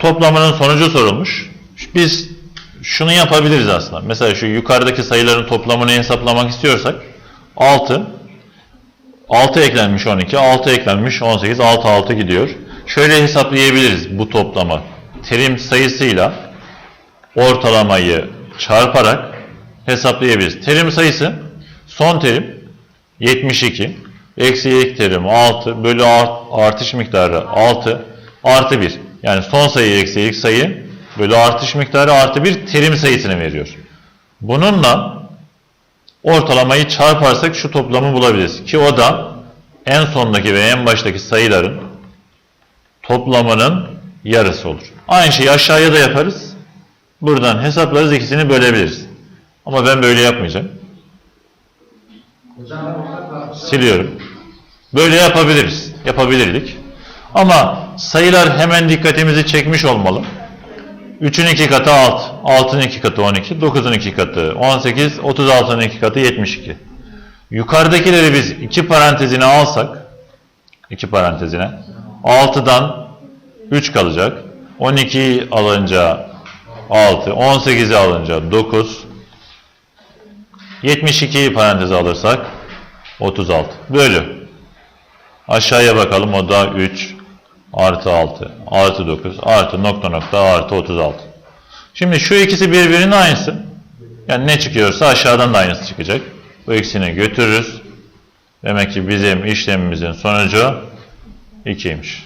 Toplamanın sonucu sorulmuş. Biz şunu yapabiliriz aslında. Mesela şu yukarıdaki sayıların toplamını hesaplamak istiyorsak 6 6 eklenmiş 12, 6 eklenmiş 18, 6 6 gidiyor. Şöyle hesaplayabiliriz bu toplama. Terim sayısıyla ortalamayı çarparak hesaplayabiliriz. Terim sayısı son terim 72 eksi ilk terim 6 bölü art- artış miktarı 6 artı 1. Yani son sayı eksi ilk sayı bölü artış miktarı artı 1 terim sayısını veriyor. Bununla ortalamayı çarparsak şu toplamı bulabiliriz. Ki o da en sondaki ve en baştaki sayıların toplamının yarısı olur. Aynı şeyi aşağıya da yaparız. Buradan hesaplarız ikisini bölebiliriz. Ama ben böyle yapmayacağım. Siliyorum. Böyle yapabiliriz. Yapabilirdik. Ama sayılar hemen dikkatimizi çekmiş olmalı. 3'ün 2 katı 6, 6'nın 2 katı 12, 9'un 2 katı 18, 36'nın 2 katı 72. Yukarıdakileri biz 2 parantezine alsak, 2 parantezine, 6'dan 3 kalacak. 12'yi alınca 6, 18'i alınca 9, 72'yi paranteze alırsak 36. Bölü. Aşağıya bakalım o da 3 artı 6 artı 9 artı nokta nokta artı 36. Şimdi şu ikisi birbirinin aynısı. Yani ne çıkıyorsa aşağıdan da aynısı çıkacak. Bu ikisini götürürüz. Demek ki bizim işlemimizin sonucu 2'ymiş.